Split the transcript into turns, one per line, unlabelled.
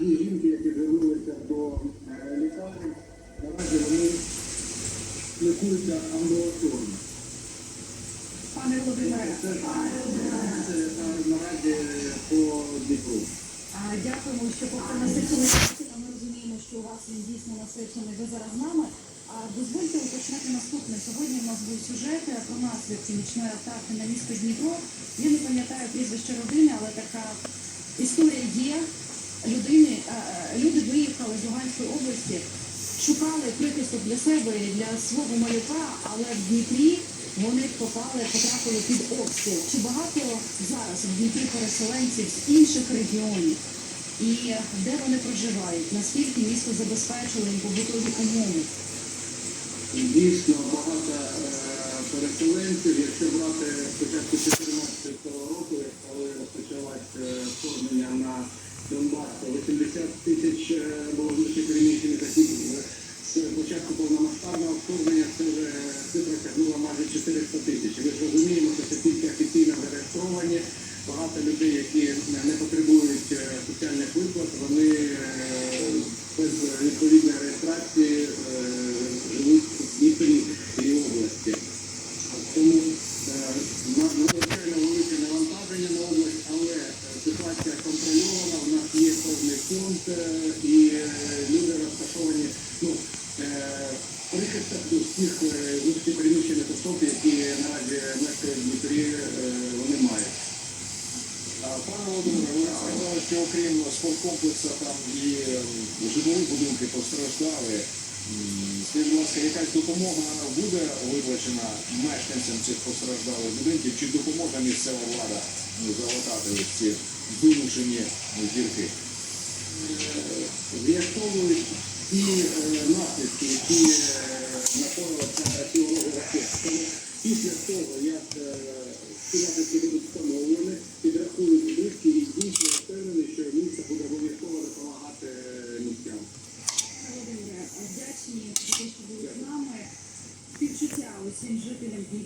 дві жінки, які звернулися до е, лікарні, наразі вони лікуються амбулаторно.
Пане Володимире, Це
наразі по Дніпру.
дякуємо, що поки насичили а ми розуміємо, що у вас він дійсно насичений. Ви зараз з нами. А дозвольте уточнити наступне. Сьогодні у нас був сюжет про наслідки нічної атаки на місто Дніпро. Я не пам'ятаю прізвище родини, але така історія є. Людини, люди виїхали з Луганської області, шукали прихисток для себе і для свого малюка, але в Дніпрі вони попали, потрапили під обстріл. Чи багато зараз в Дніпрі переселенців з інших регіонів? І де вони проживають? Наскільки місто забезпечило їм побутові умови?
Дійсно багато е, переселенців. Якщо брати спочатку 2014 року, коли розпочалось е, вторгнення на Донбас, то 80 тисяч було внутрішньопереміщених осіб. З початку повномасштабного вторгнення це вже цифра тягнула майже 400 тисяч. Ми ж розуміємо, що це тільки офіційно зареєстровані. Багато людей, які не потребують е, соціальних виплат, вони е, без відповідної реєстрації е, і е, люди розташовані. Ну, е, прихисток до всіх е, внутрішньопереміщених особ, які наразі мешкають в Дніпрі, е, вони мають.
Пане Володимире, ви сказали, що окрім спорткомплексу там і житлові будинки постраждали. Скажіть, будь ласка, якась допомога буде виплачена мешканцям цих постраждалих будинків? Чи допоможе місцева влада ну, залатати ці вимушені дірки?
з'ясовують ті е, наслідки, які е, знаходилися цього ракету. Після того, як е, ці наслідки будуть встановлені, підрахують збитки і дійсно впевнені, що місце буде обов'язково допомагати місцям.
Вдячні, що були з нами. Співчуття усім жителям Дніпра.